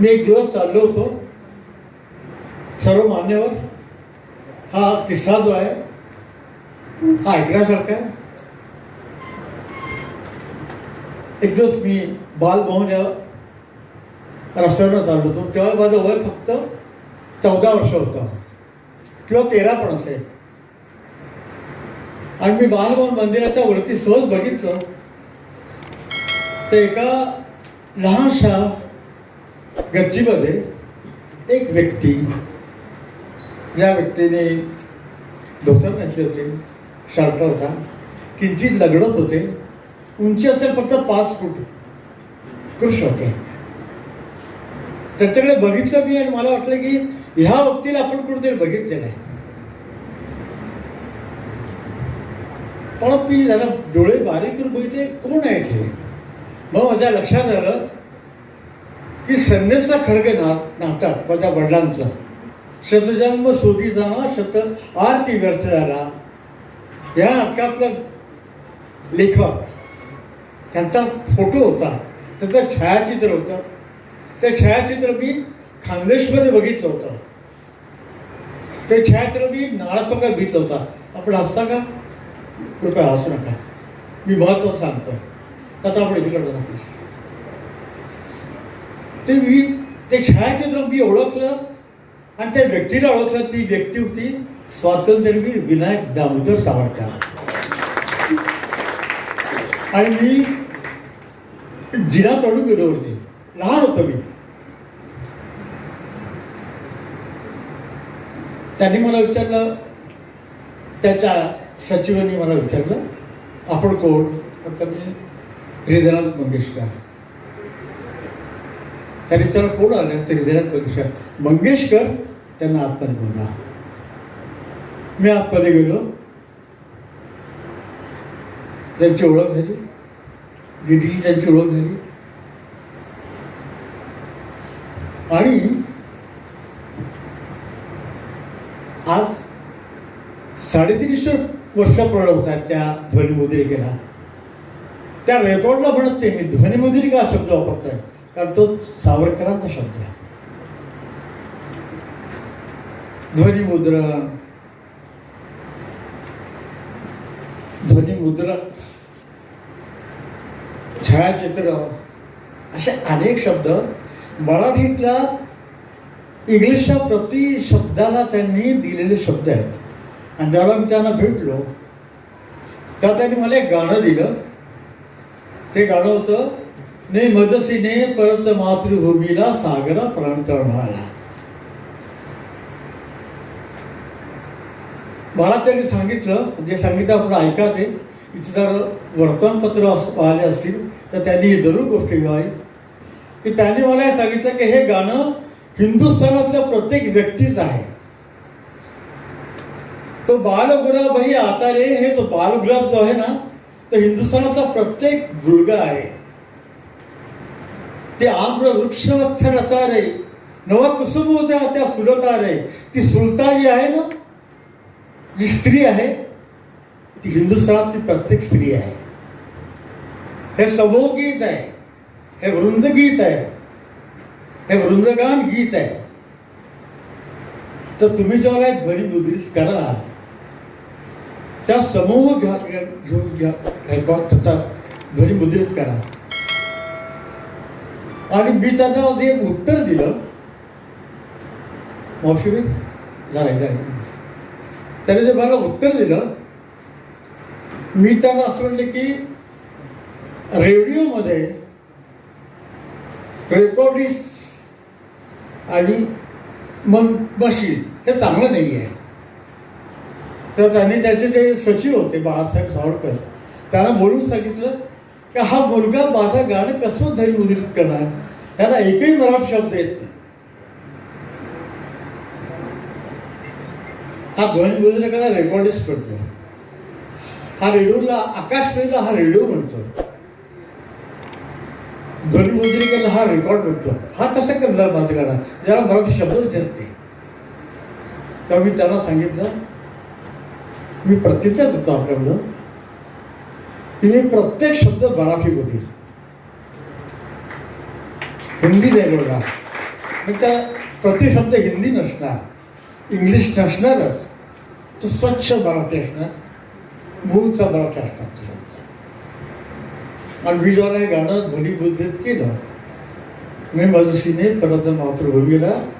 मी एक दिवस चाललो होतो सर्व मान्यवर हा किस्सा जो आहे हा ऐकण्यासारखा आहे. एक दिवस मी बालभवन या रस्त्यावर चाललो होतो. तेव्हा माझं वय फक्त चौदा वर्ष होता. किंवा तेरा पण असेल आणि मी बालभवन मंदिराच्या वरती सहज बघितलं. तर एका लहानशा गच्चीमध्ये एक व्यक्ती ज्या व्यक्तीने धोतर नेसले होते शर्ट होता किंचित लगडत होते उंची असेल फक्त पाच फूट कृष होते. त्याच्याकडे बघितलं मी आणि मला वाटलं की ह्या व्यक्तीला आपण कुठेतरी बघितलेलं आहे पण मी जरा डोळे बारीक करून बघितले कोण आहे हे? मग माझ्या लक्षात आलं की संन्यासा खडगे ना नाटक माझ्या वडिलांचं. शतजन्म सोधी जाणा शत आरती व्यर्थ झाला. या नाटकातला लेखक त्यांचा फोटो होता. त्याचं छायाचित्र होतं. ते छायाचित्र मी खानदेशमध्ये बघितलं होतं. ते छायाचित्र मी नाळाचौकात बघितलं होता. आपण हसता का? कृपया हसू नका. मी महत्त्व सांगतो आता आपण इकडे जाऊ. ते मी ते छायाचित्र मी ओळखलं आणि त्या व्यक्तीला ओळखलं. ती व्यक्ती होती स्वातंत्र्यवीर विनायक दामोदर सावरकर आणि मी जिना चढून गेलो होते लहान होतो मी. त्यांनी मला विचारलं त्याच्या सचिवांनी मला विचारलं आपण कोण? मी हृदयनाथ मंगेशकर. त्याने त्याला कोण आलं? ते हृदयनाथ मंगेशकर त्यांना आतमध्ये बोलला. मी आतमध्ये गेलो. त्यांची ओळख झाली. दिदीची त्यांची ओळख झाली. आणि आज साडेतीनशे वर्ष पूर्ण होतात त्या ध्वनिमुद्रिकेला. त्या रेकॉर्डला म्हणत नाही मी. ध्वनिमुद्रिका हा शब्द वापरतोय. कारण तो सावरकरांचा शब्द आहे. ध्वनिमुद्रण. ध्वनिमुद्रण. छायाचित्र. असे अनेक शब्द मराठीतल्या इंग्लिशच्या प्रति शब्दाला त्यांनी दिलेले शब्द आहेत. आणि जेव्हा मी त्यांना भेटलो त्या त्यांनी मला एक गाणं दिलं. ते गाणं होतं ने मजसीने परत मातृभूमीला सागरा प्राण तळमळाला मला त्यांनी सांगितलं जे सांगितलं आपण ऐका ते इथे जर वर्तमानपत्र अस- आले असतील तर त्यांनी ही जरूर गोष्ट घ्यावी की त्यांनी मला हे सांगितलं की हे गाणं हिंदुस्थानातल्या प्रत्येक व्यक्तीच आहे. तो बालगुलाब ही आता रे हे जो बालगुलाब जो आहे ना तो हिंदुस्थानातला प्रत्येक मुलगा आहे. ते आम्र वृक्ष वत्सलता रे नवा कुसुम होत्या त्या सुलता रे ती सुलता जी आहे ना जी स्त्री आहे ती हिंदुस्थानातली प्रत्येक स्त्री आहे हे समूह गीत आहे हे वृंदगीत आहे हे वृंदगान गीत आहे तर तुम्ही जेव्हा ध्वनी मुद्रित करा त्या समूह घ्या घेऊन घ्या रेकॉर्ड ध्वनी मुद्रित करा आणि मी त्यांना जे उत्तर दिलं मावशी झालं त्याने जे मला उत्तर दिलं मी त्यांना असं म्हटलं की रेडिओमध्ये रेकॉर्डिस्ट आणि मन मशीन हे चांगलं नाही आहे. तर त्यांनी त्याचे जे सचिव होते बाळासाहेब सावरकर त्यांना बोलून सांगितलं का हा मुलगा माझं गाणं कसं धरी मुद्रित करणार? त्याला एकही मराठी शब्द येत नाही. हा ध्वनी मुद्रिकाला रेकॉर्डिस्ट करतो. हा रेडिओला आकाशवाणीला हा रेडिओ म्हणतो. ध्वनी मुद्रिकेला हा रेकॉर्ड म्हणतो हा कसा करणार माझं गाणं? ज्याला मराठी शब्दच येत नाही. तेव्हा मी त्यांना सांगितलं मी प्रत्युत्तर होतो आपल्याकडं. तिने प्रत्येक शब्द मराठी बोलली. हिंदी नाही बोलणार. मग त्या प्रतिशब्द हिंदी नसणार. इंग्लिश नसणारच. तो स्वच्छ मराठी असणार. मूळचा मराठी असणार आणि मी जेव्हा हे गाणं ध्वनीबुद्धीत केलं. मी माझं सिने परत मातृभूमीला